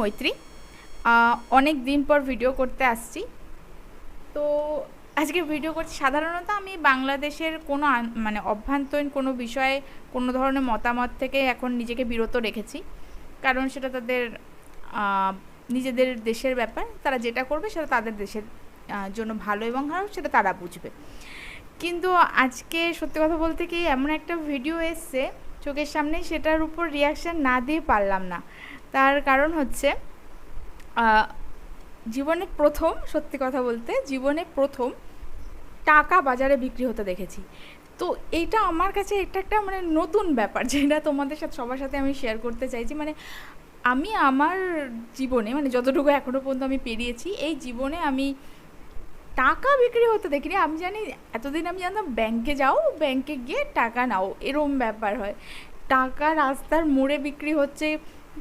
মৈত্রী। অনেক দিন পর ভিডিও করতে আসছি। তো আজকে ভিডিও করছি, সাধারণত আমি বাংলাদেশের কোনো মানে অভ্যন্তরীণ কোনো বিষয়ে কোনো ধরনের মতামত থেকে এখন নিজেকে বিরত রেখেছি। কারণ সেটা তাদের নিজেদের দেশের ব্যাপার। তারা যেটা করবে সেটা তাদের দেশের জন্য ভালো এবং খারাপ, সেটা তারা বুঝবে। কিন্তু আজকে সত্যি কথা বলতে কি, এমন একটা ভিডিও এসছে, চোখের সামনে, সেটার উপর রিয়াকশান না দিয়ে পারলাম না। তার কারণ হচ্ছে জীবনে প্রথম, সত্যি কথা বলতে, জীবনে প্রথম টাকা বাজারে বিক্রি হতে দেখেছি। তো এইটা আমার কাছে এটা একটা মানে নতুন ব্যাপার যেটা তোমাদের সাথে, সবার সাথে আমি শেয়ার করতে চাইছি। মানে আমি আমার জীবনে মানে যতটুকু এখনও পর্যন্ত আমি পেরিয়েছি, এই জীবনে আমি টাকা বিক্রি হতে দেখিনি। আমি জানি, এতদিন আমি জানতাম, ব্যাংকে যাও, ব্যাংকে গিয়ে টাকা নাও। এরম ব্যাপার হয়। টাকা রাস্তার মোড়ে বিক্রি হচ্ছে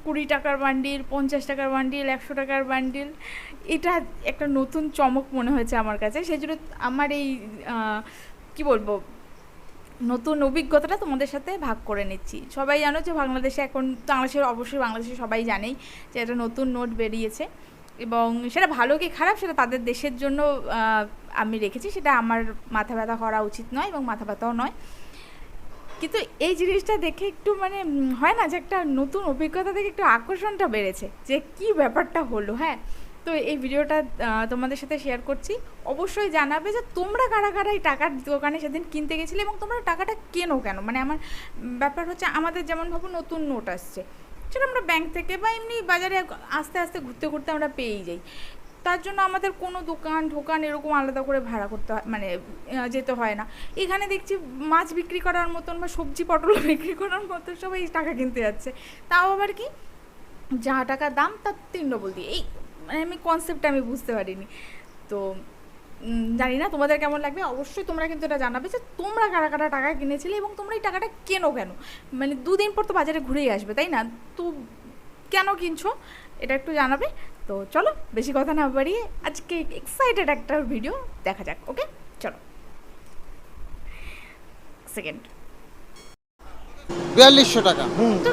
কুড়ি টাকার বান্ডিল, পঞ্চাশ টাকার বান্ডিল, একশো টাকার বান্ডিল। এটা একটা নতুন চমক মনে হয়েছে আমার কাছে। সেই জন্য আমার এই কি বলব, নতুন অভিজ্ঞতাটা তোমাদের সাথে ভাগ করে নিচ্ছি। সবাই জানো যে বাংলাদেশে এখন, বাংলাদেশের, অবশ্যই বাংলাদেশে সবাই জানেই যে একটা নতুন নোট বেরিয়েছে। এবং সেটা ভালো কি খারাপ সেটা তাদের দেশের জন্য আমি রেখেছি। সেটা আমার মাথা ব্যথা করা উচিত নয় এবং মাথা ব্যথাও নয়। কিন্তু এই জিনিসটা দেখে একটু মানে হয় না যে একটা নতুন অভিজ্ঞতা থেকে একটু আকর্ষণটা বেড়েছে যে কি ব্যাপারটা হলো হ্যাঁ? তো এই ভিডিওটা তোমাদের সাথে শেয়ার করছি। অবশ্যই জানাবে যে তোমরা কারা কারা এই টাকার দোকানে সেদিন কিনতে গেছিলে এবং তোমরা টাকাটা কেনো কেন? মানে আমার ব্যাপার হচ্ছে আমাদের যেমন ভাবো নতুন নোট আসছে, সেটা আমরা ব্যাংক থেকে বা এমনি বাজারে আস্তে আস্তে ঘুরতে ঘুরতে আমরা পেয়েই যাই। তার জন্য আমাদের কোনো দোকান, ঢোকান এরকম আলাদা করে ভাড়া করতে হয় মানে যেতে হয় না। এখানে দেখছি মাছ বিক্রি করার মতন বা সবজি, পটল বিক্রি করার মতন সবাই টাকা কিনতে যাচ্ছে। তাও আবার কি? যা টাকা দাম, তার তিন ডবল দিয়ে। এই মানে আমি কনসেপ্টটা আমি বুঝতে পারিনি। তো জানি না তোমাদের কেমন লাগবে। অবশ্যই তোমরা কিন্তু এটা জানাবে যে তোমরা কারা কারা টাকা কিনেছিলে এবং তোমরা এই টাকাটা কেনো কেন? মানে দুদিন পর তো বাজারে ঘুরেই আসবে, তাই না? তো কেন কিনছো? এটা একটু জানাবে। তো চলো বেশি কথা না বাড়িয়ে আজকে এক্সাইটেড একটা ভিডিও দেখা যাক ওকে চলো। সেকেন্ড বিয়াল্লিশশো টাকা। তো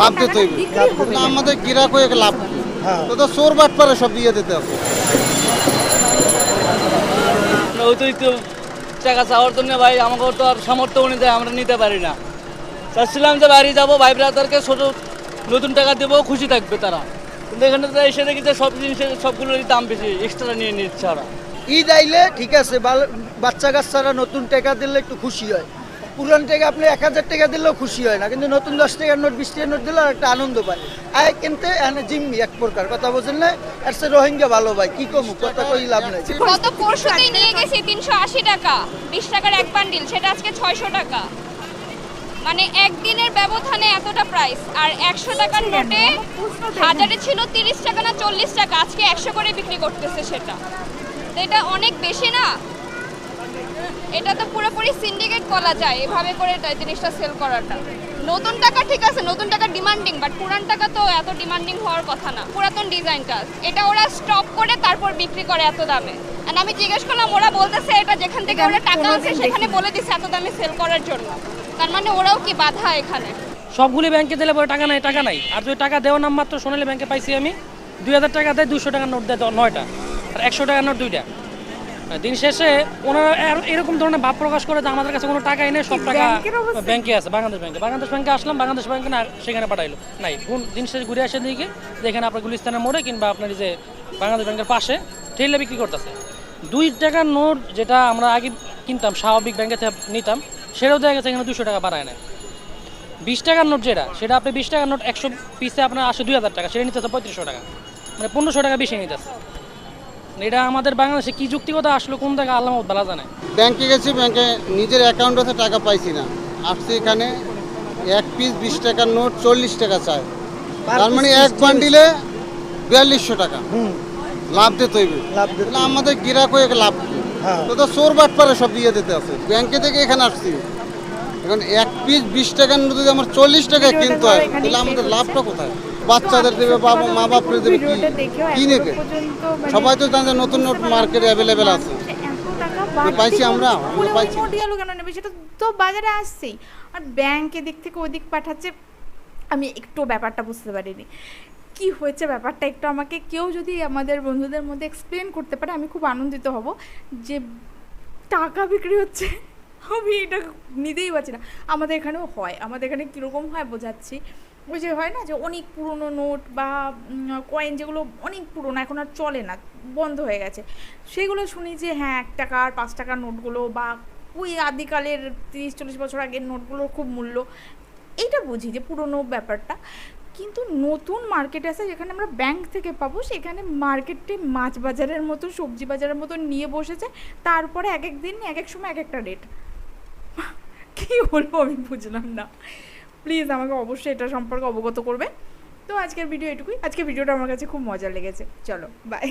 লাভ দিতে হবে না আমাদের গিরাক হয়ে লাভ? হ্যাঁ। তো তো চোর বাট পারে সব দিয়ে দিতে হবে। অতিরিক্ত টাকা চাওয়ার জন্য ভাই আমাকে তো আর সামর্থ্য অনুযায়ী আমরা নিতে পারি না। চাচ্ছিলাম যে বাড়ি যাব ভাই ব্রাদারকে ছোটো নতুন টাকা দেবো খুশি থাকবে তারা। কিন্তু এখানে তো এসে দেখি যে সব জিনিসের সবগুলোরই দাম বেশি এক্সট্রা নিয়ে নিচ্ছে ওরা। ঈদ আইলে ঠিক আছে বাচ্চা কাচ্চারা নতুন টাকা দিলে একটু খুশি হয়। পুরান টাকা আপনি এক হাজার টাকা দিলেও খুশি হয় না কিন্তু নতুন দশ টাকার নোট বিশ টাকার নোট দিলেও একটা আনন্দ পায়। আয় কিনতে এখানে জিম্মি এক প্রকার কথা বলছেন না? এর সে রোহিঙ্গা ভালো ভাই কি কমু কথা কই লাভ নাই। গত পরশুতেই নিয়ে গেছি তিনশো আশি টাকা বিশ টাকার এক বান্ডিল সেটা আজকে ছয়শো টাকা। মানে একদিনের ব্যবধানে এতটা প্রাইস আর একশো টাকার নোটে হাজারে ছিল তিরিশ টাকা না চল্লিশ টাকা আজকে একশো করে বিক্রি করতেছে সেটা। তো এটা অনেক বেশি না? এটা তো পুরোপুরি সিন্ডিকেট বলা যায় এভাবে করে এটা জিনিসটা সেল করাটা। নতুন টাকা ঠিক আছে নতুন টাকা ডিমান্ডিং বাট পুরান টাকা তো এত ডিমান্ডিং হওয়ার কথা না। পুরাতন ডিজাইনটা এটা ওরা স্টপ করে তারপর বিক্রি করে এত দামে। And আমি জিজ্ঞেস করলাম ওরা বলতেছে এটা যেখান থেকে ওরা টাকা আছে সেখানে বলে দিচ্ছে এত দামে সেল করার জন্য। তার মানে ওরাও কি বাধা এখানে? সবগুলি ব্যাংকে দিলে পরে টাকা নাই টাকা নাই। আর যদি টাকা দেওয়ার নাম মাত্র সোনালী ব্যাংকে পাইছি আমি দুই হাজার টাকা দেয় দুশো টাকার নোট দেয় নয়টা। আর একশো টাকার নোট দুইটা। দিন শেষে ওনারা এরকম ধরনের ভাব প্রকাশ করে যে আমাদের কাছে কোনো টাকাই নেই সব টাকা ব্যাংকে আছে বাংলাদেশ ব্যাংকে। বাংলাদেশ ব্যাংকে আসলাম বাংলাদেশ ব্যাংকে না সেখানে পাঠাইলো। নাই কোন দিন শেষে ঘুরে আসে দিকে যেখানে আপনার গুলিস্তানের মোড়ে কিংবা আপনার যে বাংলাদেশ ব্যাংকের পাশে ঠেলে বিক্রি করতেছে। দুই টাকার নোট যেটা আমরা আগে কিনতাম স্বাভাবিক ব্যাংকে নিতাম সেটাও দেখা গেছে এখানে দুশো টাকা বাড়ায় নেয় বিশ টাকার নোট যেটা সেটা আপনি বিশ টাকার নোট একশো পিসে আপনার আসে দুই হাজার টাকা সেটা নিতেছে পঁয়ত্রিশশো টাকা। মানে পনেরোশো টাকা বেশি নিতেছে এটা আমাদের বাংলাদেশে কি যুক্তিকতা আসলো কোন জায়গায় আল্লাহ বালা জানে? ব্যাংকে গেছি ব্যাংকে নিজের অ্যাকাউন্ট আছে টাকা পাইছি না। আসছি এখানে এক পিস বিশ টাকার নোট চল্লিশ টাকা চায় তার মানে এক বান্ডিলে বিয়াল্লিশশো টাকা। লাভ দিতে হইবে। লাভ দিতে আমাদের গিরাক হয়ে লাভ হ্যাঁ। তো চোর বাট পারে সব দিয়ে দিতে আছে। ব্যাংকে থেকে এখানে আসছি। এখন এক পিস বিশ টাকার যদি আমার চল্লিশ টাকা ভিডিওটা কিনতে হয় তাহলে আমাদের লাভটা কোথায়? বাচ্চাদের দেবে বাবা মা বাপরে দেবে কি? ভিডিওটা দেখেও কি এখনও নেবে পর্যন্ত মানে সবাই তো জানে নতুন নোট মার্কেটে অ্যাভেলেবেল আছে। পাইছি আমরা, ওই পাইছি। কেন নেবে? সেটা তো বাজারে আসছেই। আর ব্যাংক এদিক থেকে ওদিক পাঠাচ্ছে। আমি একটু ব্যাপারটা বুঝতে পারিনি। কি হয়েছে ব্যাপারটা একটু আমাকে কেউ যদি আমাদের বন্ধুদের মধ্যে এক্সপ্লেন করতে পারে, আমি খুব আনন্দিত হব যে টাকা বিক্রি হচ্ছে। আমি এটা নিতেই পারছি না। আমাদের এখানেও হয়। আমাদের এখানে কীরকম হয় বোঝাচ্ছি। ওই যে হয় না যে অনেক পুরনো নোট বা কয়েন যেগুলো অনেক পুরনো, এখন আর চলে না, বন্ধ হয়ে গেছে। সেগুলো শুনি যে হ্যাঁ এক টাকার পাঁচ টাকার নোটগুলো বা ওই আদিকালের তিরিশ, চল্লিশ বছর আগের নোটগুলোর খুব মূল্য। এইটা বুঝি যে পুরনো ব্যাপারটা। কিন্তু নতুন মার্কেট আছে যেখানে আমরা ব্যাংক থেকে পাবো, সেখানে মার্কেটটি মাছ বাজারের মতো, সবজি বাজারের মতো নিয়ে বসেছে। তারপরে এক এক দিন এক এক সময় এক একটা রেট কী বলব আমি বুঝলাম না। প্লিজ আমাকে অবশ্যই এটা সম্পর্কে অবগত করবে। তো আজকের ভিডিও এটুকুই। আজকের ভিডিওটা আমার কাছে খুব মজা লেগেছে। চলো বাই